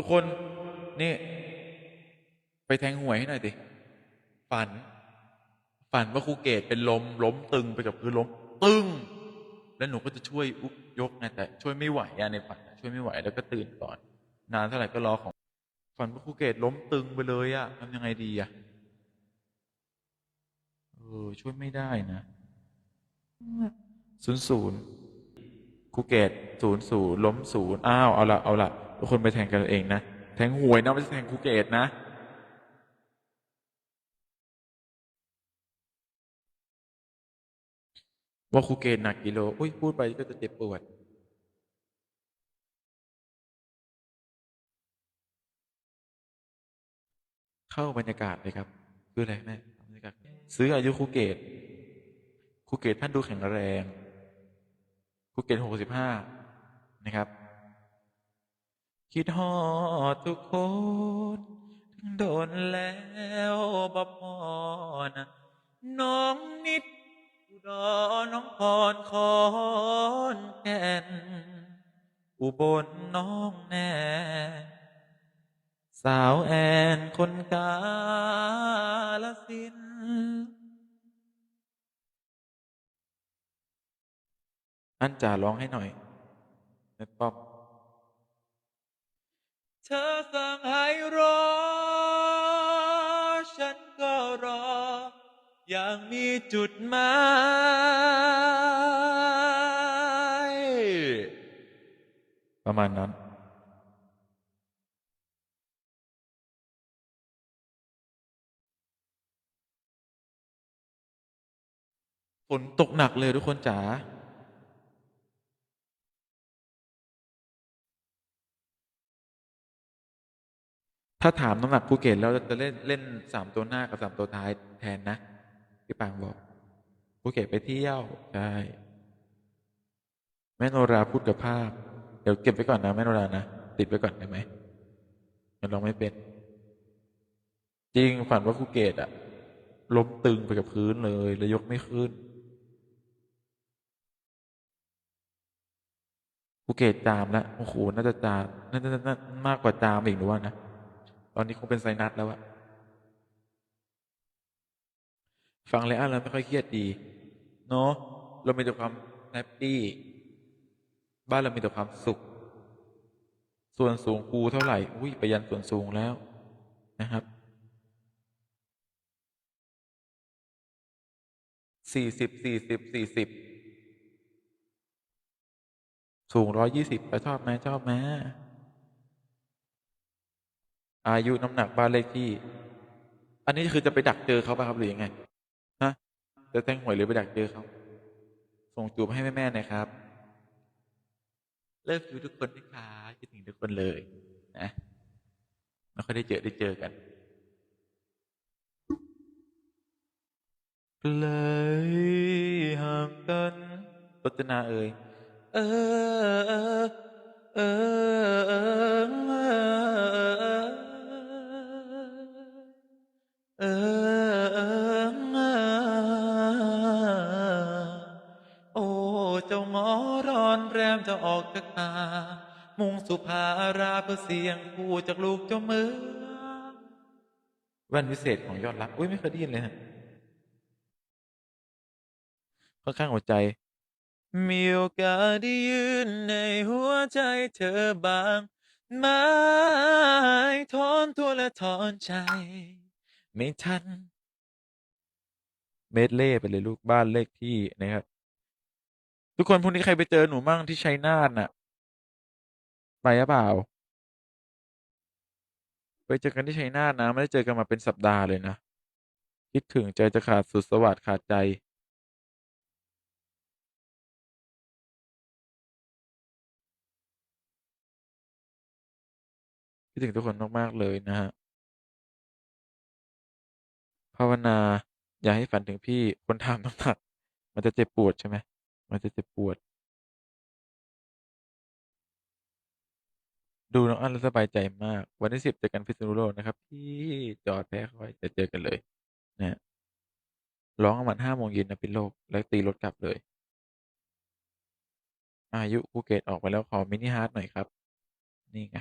ทุกคนนี่ไปแทงหวยให้หน่อยดิฝัน ฝันว่าครูเกตเป็นลมล้มตึงไปกับพื้นล้มตึงแล้วหนูก็จะช่วยอุบยกไงแต่ ช่วยไม่ไหวอะในฝันช่วยไม่ไหวแล้วก็ตื่นก่อน นานเท่าไหร่ก็รอของ ฝันว่าครูเกตล้มตึงไปเลยอะทำยังไงดีอะเออช่วยไม่ได้นะศูนย์ศูนย์ ครูเกตศูนย์ศูนย์ล้มศูนย์อ้าว เอาละเอาละทุกคนไปแทงกันเองนะ แทงหวยนะไม่ใช่แทงครูเกตนะ ว่าคูเกณฑ์หนักกิโล อุ้ยพูดไปก็จะเจ็บปวดเข้าบรรยากาศเลยครับ คืออะไรแม่บรรยากาศซื้ออายุคูเกตคูเกตท่านดูแข็งแรง ครูเกตหกสิบห้านะครับ คิดฮอดทุกคนถึงโดนแล้วบ่พอนะน้องนิดอุดรน้องพรคอนแก่นอุบลน้องแน่สาวแอนคนกาลสิน อันจ่าร้องให้หน่อยแม่ป๊อปเธอสั่งให้รอ ฉันก็รอ อย่างมีจุดหมายประมาณนั้น ฝนตกหนักเลยทุกคนจ๋า ถ้าถามน้ำหนักภูเก็ตแล้วจะเล่นเล่นสามตัวหน้ากับสามตัวท้ายแทนนะพี่ปางบอกภูเก็ตไปเที่ยวใช่แม่โนราพูดกับภาพ เดี๋ยวเก็บไว้ก่อนนะแม่โนรานะติดไว้ก่อนได้ไหมมันลองไม่เป็น จริงฝันว่าภูเก็ตอะล้มตึงไปกับพื้นเลยแล้วยกไม่ขึ้นภูเก็ตจามแล้วโอ้โหน่าจะจามน่าจะมากกว่าจามอีกหนูว่านะ อนนี้คงเป็นไซนัสแล้วอะฟังเลยอะแล้วไม่ค่อยเครียดดี เนาะเรามีแต่ความแฮปปี้ บ้านเรามีแต่ความสุข ส่วนสูงครูเท่าไหร่ อุ้ยไปยันส่วนสูงแล้วนะครับสี่สิบสี่สิบสี่สิบสูงร้อยยี่สิบชอบไหมชอบไหม อายุน้ำหนักบ้านเลขที่ อันนี้คือจะไปดักเจอเขาป่ะครับหรือยังไงฮะจะแทงหวยหรือไปดักเจอเขาส่งจูบให้แม่ๆหน่อยครับ เลิกดูทุกคนนะคะคิดถึงทุกคนเลยนะไม่ค่อยได้เจอได้เจอกันเลยห่างกันรจนาเอ่ยเออเออเออ มจะออกจากตา มุ่งสุภาราเพื่อเสียงคู่จากลูกเจ้ามือแว่นวิเศษของยอดรัก อุ้ยไม่เคยได้ยินเลยฮะค่อนข้างหัวใจ มีโอกาสได้ยืนในหัวใจเธอบางไม้ถอนตัวและถอนใจ ไม่ทัน เมดเล่ไปเลยลูกบ้านเลขที่นะครับ ทุกคนพรุ่งนี้ใครไปเจอหนูมั่งที่ชัยนาทน่ะ ไปหรือเปล่า ไปเจอกันที่ชัยนาทนะ ไม่ได้เจอกันมาเป็นสัปดาห์เลยนะ คิดถึงใจจะขาดสุดสวัสดขาดใจ คิดถึงทุกคนมากๆเลยนะฮะ ภาวนา อย่าให้ฝันถึงพี่คนถามน้ำหนัก มันจะเจ็บปวดใช่ไหม มันจะเจ็บปวด ดูน้องอันแล้วสบายใจมาก วันที่สิบเจอกันพิษณุโลกนะครับ ที่จอดแพ้คอยจะเจอกันเลยนะฮะร้องประมาณห้าโมงเย็นนะพิษณุโลก แล้วตีรถกลับเลย อายุภูเก็ตออกไปแล้วขอมินิฮาร์ดหน่อยครับ นี่ไง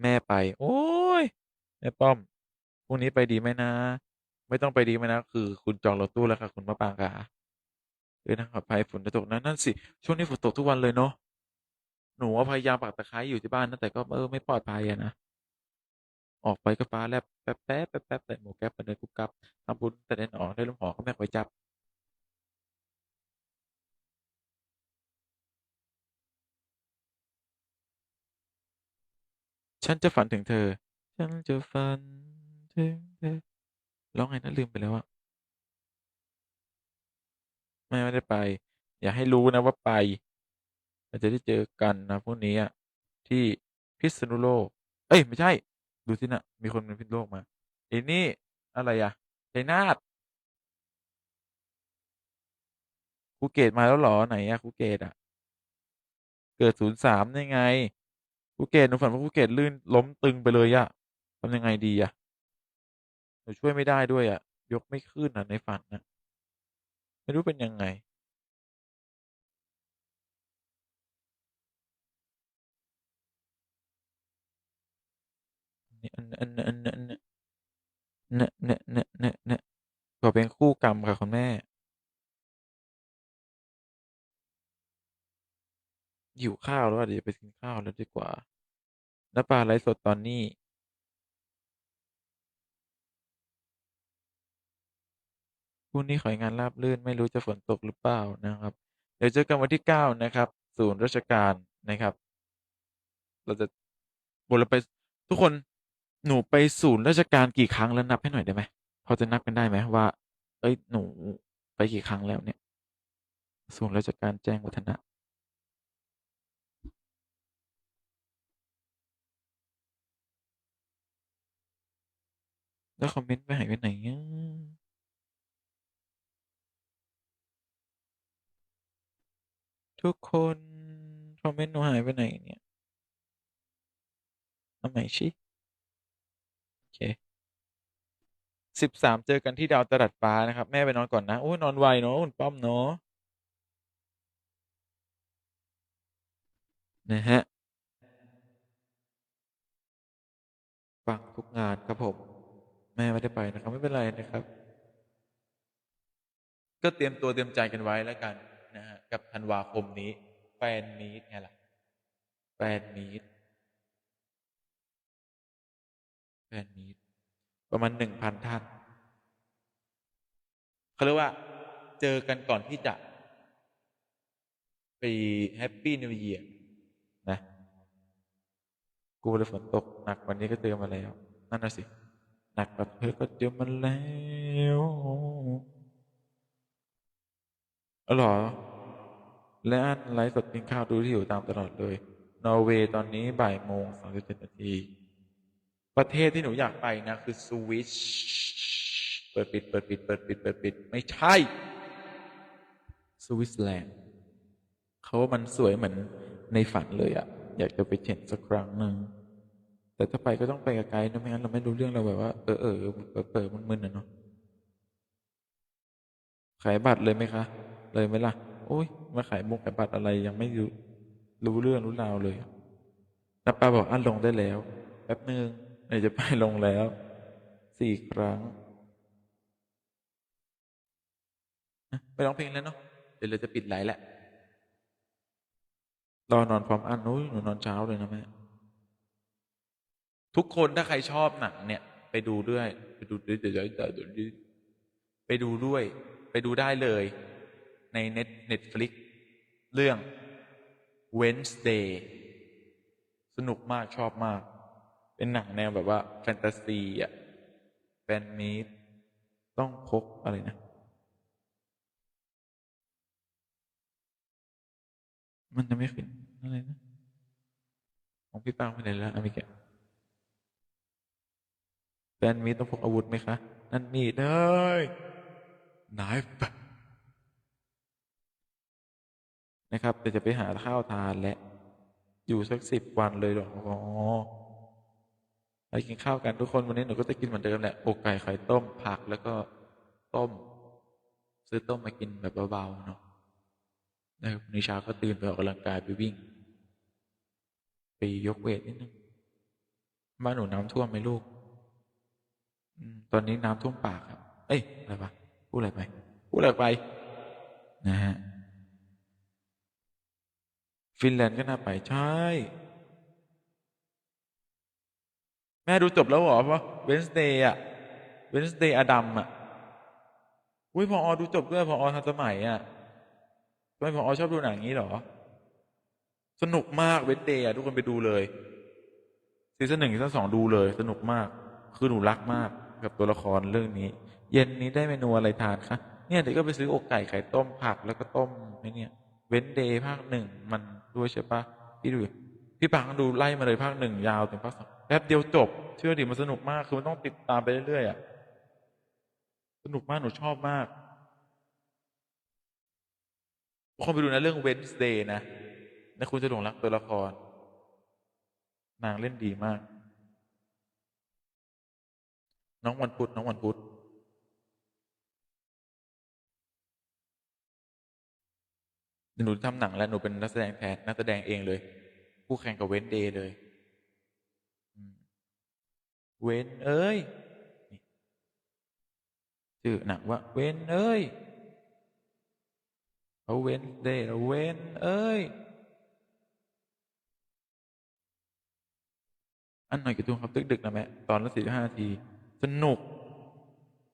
แม่ไป โอ้ยแม่ป้อมพรุ่งนี้ไปดีไหมนะ ไม่ต้องไปดีไหมนะคือ คุณจองรถตู้แล้วค่ะคุณมะปรางค่ะเดินทางปลอดภัยฝนจะตกนะนั่นสิช่วงนี้ฝนตกทุกวันเลยเนาะหนูว่าพยายามปักตะไคร้อยู่ที่บ้านนะแต่ก็เออไม่ปลอดภัยอะนะออกไปก็ฟ้าแลบแป๊บแป๊บแป๊บแป๊บใส่หมวกแก๊ปไปเดินกุบกับทำบุญแต่เดินออกได้ลมหอก็แม่คอยจับฉันจะฝันถึงเธอ ฉันจะฝันถึงเธอ ร้องไงนะลืมไปแล้วอะแม่ไม่ได้ไป อย่าให้รู้นะว่าไป เราจะได้เจอกันนะพรุ่งนี้อะที่พิษณุโลก เอ้ย ไม่ใช่ ดูสินะมีคนเป็นพิษโลกมาไอ้นี่ อะไรอะชัยนาทครูเกตมาแล้วหรอไหนอะครูเกตอะเกิดศูนย์สามได้ไงครูเกตหนูฝันว่าครูเกตลื่นล้มตึงไปเลยอะทำยังไงดีอะ หนูช่วยไม่ได้ด้วยอะ ยกไม่ขึ้นอะในฝันนะไม่รู้เป็นยังไงนี่อันอันอันอันเนี่ยเนี่ยเนี่ยเนี่ยเนี่ยเนี่ยขอเป็นคู่กรรมค่ะคุณแม่ หิวข้าวแล้วอะเดี๋ยวไปกินข้าวแล้วดีกว่าน้าปลาไลฟ์สดตอนนี้ พรุ่งนี้ขอให้งานราบรื่นไม่รู้จะฝนตกหรือเปล่านะครับ เดี๋ยวเจอกันวันที่เก้านะครับ ศูนย์ราชการนะครับ เราจะบนเราไปทุกคนหนูไปศูนย์ราชการกี่ครั้งแล้วนับให้หน่อยได้ไหมพอจะนับกันได้ไหมว่า เอ้ยหนูไปกี่ครั้งแล้วเนี่ย ศูนย์ราชการแจ้งวัฒนะแล้วคอมเมนต์ไปหายไปไหนอะ ทุกคนคอมเมนต์หนูหายไปไหนเนี่ยเอาใหม่ชิโอเคสิบสามเจอกันที่ดาวตลัดฟ้านะครับ แม่ไปนอนก่อนนะโอ้ยนอนไวเนาะคุณป้อมเนาะนะฮะฟังทุกงานครับผม แม่ไม่ได้ไปนะครับ ไม่เป็นไรนะครับ ก็เตรียมตัวเตรียมใจกันไว้แล้วกัน กับธันวาคมนี้ แฟนมีตไงล่ะ แฟนมีตแฟนมีตประมาณหนึ่งพันท่านเขาเรียกว่าเจอกันก่อนที่จะ ไปแฮปปี้นิวเยียร์นะ กูเลยฝนตกหนักวันนี้ก็เจอมาแล้ว นั่นน่ะสิ หนักแบบเธอก็เจอมาแล้วอ๋อเหรอ และอันไลฟ์สดกินข้าวดูที่อยู่ตามตลอดเลย นอร์เวย์ตอนนี้บ่ายโมงสามสิบเจ็ดนาที ประเทศที่หนูอยากไปนะ คือสวิชเปิดปิด เปิดปิด เปิดปิด เปิดปิด ไม่ใช่ สวิตแลนด์เขาว่ามันสวยเหมือนในฝันเลยอะอยากจะไปเห็นสักครั้งหนึ่งแต่ถ้าไปก็ต้องไปกับไกด์นะไม่งั้นเราไม่รู้เรื่องเราแบบว่า เออเออเปิดเปิดมึนๆนะเนาะขายบัตรเลยไหมคะ เลยไหมล่ะ โอ้ยมาขายมุกขายบัตรอะไรยังไม่รู้รู้เรื่องรู้ราวเลยนับปาบอกอันลงได้แล้วแป๊บหนึ่งเดี๋ยวจะไปลงแล้วสี่ครั้งอะไปร้องเพลงแล้วเนาะเดี๋ยวเราจะปิดไลฟ์แล้วรอนอนพร้อมอันนู้ยหนูนอนเช้าเลยนะแม่ทุกคนถ้าใครชอบหนังเนี่ย ไปดูด้วย ไปดูด้วยเดี๋ยวเดี๋ยวเดี๋ยวเดี๋ยวไปดูด้วย ไปดูได้เลย ในเน็ตเน็ตฟลิกเรื่อง Wednesday สนุกมากชอบมาก เป็นหนังแนวแบบว่าแฟนตาซีอะแฟนมีดต้องพกอะไรนะ มันจะไม่ขึ้นอะไรนะ ของพี่ปังไปไหนแล้วอเมริกาแฟนมีดต้องพกอาวุธไหมคะ นั่นมีดเอ้ยนายแบบ นะครับเดี๋ยวจะไปหาข้าวทานและ อยู่สักสิบวันเลยหรออ๋อไปกินข้าวกันทุกคนวันนี้หนูก็จะกินเหมือนเดิมแหละอกไก่ไข่ต้มผักแล้วก็ต้ม ซื้อต้มมากินแบบเบาๆเนาะนะครับวันเช้าก็ตื่นไปออกกำลังกายไปวิ่ง ไปยกเวทนิดนึงบ้านหนูน้ำท่วมไหมลูกตอนนี้น้ำท่วมปากครับ เอ้ยอะไรวะพูดอะไรไปพูดอะไรไป นะฮะ ฟินแลนด์ก็น่าไปใช่ แม่ดูจบแล้วเหรอเพราะเวนสเดย์อะเวนสเดย์อดัมอะอุ้ยพออดูจบด้วยพออทันสมัยอะทำไมพออชอบดูหนังอย่างนี้หรอ สนุกมากเวนเดย์อะทุกคนไปดูเลยซีซั่นหนึ่งซีซั่นสองดูเลย สนุกมาก คือหนูรักมากกับตัวละครเรื่องนี้ เย็นนี้ได้เมนูอะไรทานคะเนี่ยเดี๋ยวก็ไปซื้ออกไก่ไข่ต้มผักแล้วก็ต้มไอ้เนี่ย เว้นเดย์ภาคหนึ่งมันด้วยใช่ปะพี่ดูพี่ปังดูไล่มาเลยภาคหนึ่งยาวถึงภาคสองแป๊บเดียวจบ เชื่อดิมันสนุกมากคือมันต้องติดตามไปเรื่อยๆอะสนุกมากหนูชอบมากคนไปดูนะเรื่อง Wednesday นะนะคุณจะหลงรักตัวละคร นางเล่นดีมาก น้องวันพุธน้องวันพุธ หนูทำหนังแล้วหนูเป็นนักแสดงแทนนักแสดงเองเลย คู่แข่งกับเวนเดย์เลยเวนเอ้ยชื่อหนังว่าเวนเอ้ยเอาเวนเดย์เอาเวนเอ้ยอันหน่อยกระตุ้งครับดึกๆนะแม่ตอนละสี่ห้านาที สนุก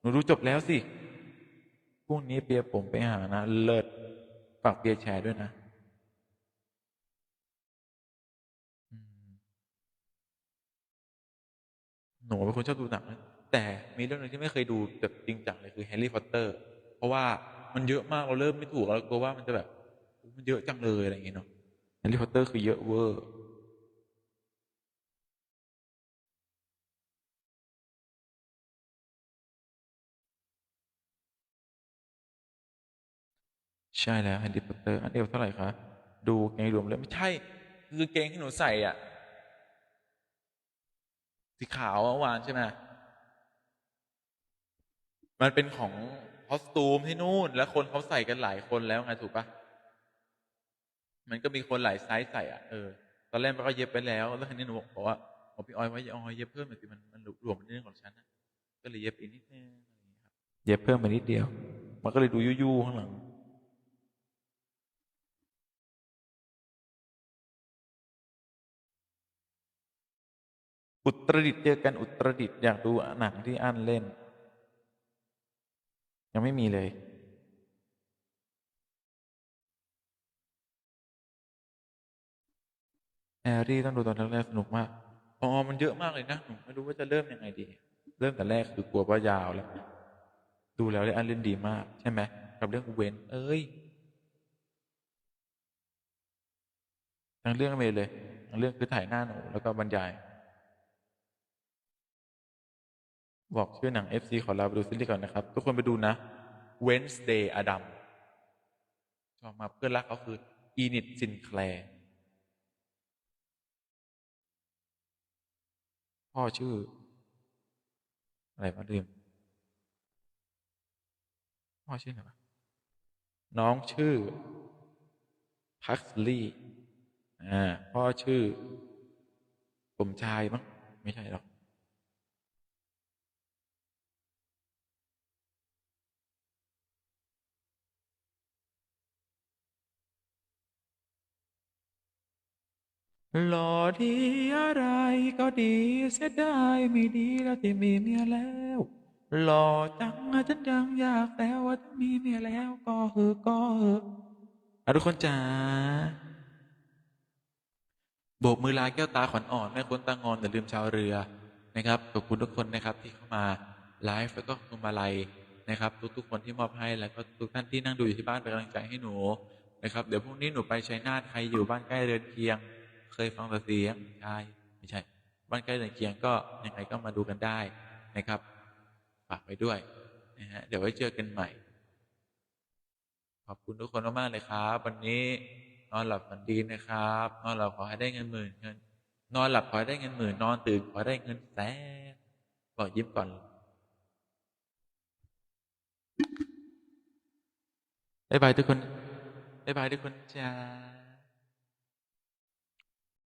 หนูดูจบแล้วสิพรุ่งนี้เปียผมไปหานะ เลิศ ฝากเปียแชร์ด้วยนะหนูเป็นคนชอบดูหนังนะแต่มีเรื่องหนึงที่ไม่เคยดูแบบจริงจังเลยคือแฮร์รี่พอตเตอร์ เพราะว่ามันเยอะมากเราเริ่มไม่ถูกเรากลัวว่ามันจะแบบ มันเยอะจังเลยอะไรอย่างเงี้ยเนาะแฮร์รี่พอตเตอร์คือเยอะเวอร์ ใช่แล้วแฮร์รี่พอตเตอร์อันเดียวเท่าไหร่คะดูเกงรวมเลยไม่ใช่ คือเกงที่หนูใส่อะสีขาวเมื่อวานใช่ไหมมันเป็นของคอสตูมที่นู่น แล้วคนเขาใส่กันหลายคนแล้วไงถูกปะมันก็มีคนหลายไซส์ใส่อะเออตอนแรกมันก็เย็บไปแล้วแล้วทีนี้หนูบอกว่าบอกพี่ออยว่าออยเย็บเพิ่มหน่อยสิมันมันหลวมนิดนึงของฉันนะก็เลยเย็บอีกนิดนึงอะไรอย่างเงี้ยครับเย็บเพิ่มมานิดเดียว มันก็เลยดูยู่ๆข้างหลัง อุตรดิตเจอกันอุตรดิตอยากดูหนังที่อันเล่น ยังไม่มีเลยแฮร์รี่ต้องดูตอนแรกสนุกมากอ๋อมันเยอะมากเลยนะหนูไม่รู้ว่าจะเริ่มยังไงดี เริ่มแต่แรกคือกลัวว่ายาวแล้ว ดูแล้วเลยอันเล่นดีมาก ใช่ไหมกับเรื่องเวนเอ้ยทั้งเรื่องเลยเลยทั้งเรื่องคือถ่ายหน้าหนูแล้วก็บรรยาย บอกชื่อหนัง FC ขอลาไปดูซีรีส์ก่อนนะครับ ทุกคนไปดูนะ Wednesday Adam ชอบมาเพื่อนรักเขาคืออีนิดซินแคลร์พ่อชื่อ อะไรมาลืมพ่อชื่ออะไรวะน้องชื่อพักลีอ่าพ่อชื่อ ผมชายมั้งไม่ใช่หรอก หล่อดีอะไรก็ดีเสียดายไม่ดีแล้วที่มีเมียแล้ว หล่อจังอะฉันยังอยากแล้วว่าถ้ามีเมียแล้วก็เหอะก็เหอะอะทุกคนจ๋าโบกมือลาแก้วตาขวัญอ่อนแม่คนตางอนแต่ลืมชาวเรือนะครับขอบคุณทุกคนนะครับที่เข้ามาไลฟ์แล้วก็คุณมาลัยนะครับ ทุกๆคนที่มอบให้แล้วก็ทุกท่านที่นั่งดูอยู่ที่บ้านเป็นกำลังใจให้หนูนะครับ เดี๋ยวพรุ่งนี้หนูไปชัยนาทใครอยู่บ้านใกล้เรือนเคียง เคยฟังแต่เสียงใช่ไม่ใช่ บ้านใกล้เรือนเคียงก็ยังไงก็มาดูกันได้นะครับฝากไว้ด้วยนะฮะเดี๋ยวไว้เจอกันใหม่ ขอบคุณทุกคนมากๆเลยครับ วันนี้นอนหลับฝันดีนะครับนอนหลับขอให้ได้เงินหมื่นเงินนอนหลับขอให้ได้เงินหมื่นนอนตื่นขอให้ได้เงินแสนบอกยิ้มก่อนบ๊ายบายทุกคนบ๊ายบายทุกคนจ้า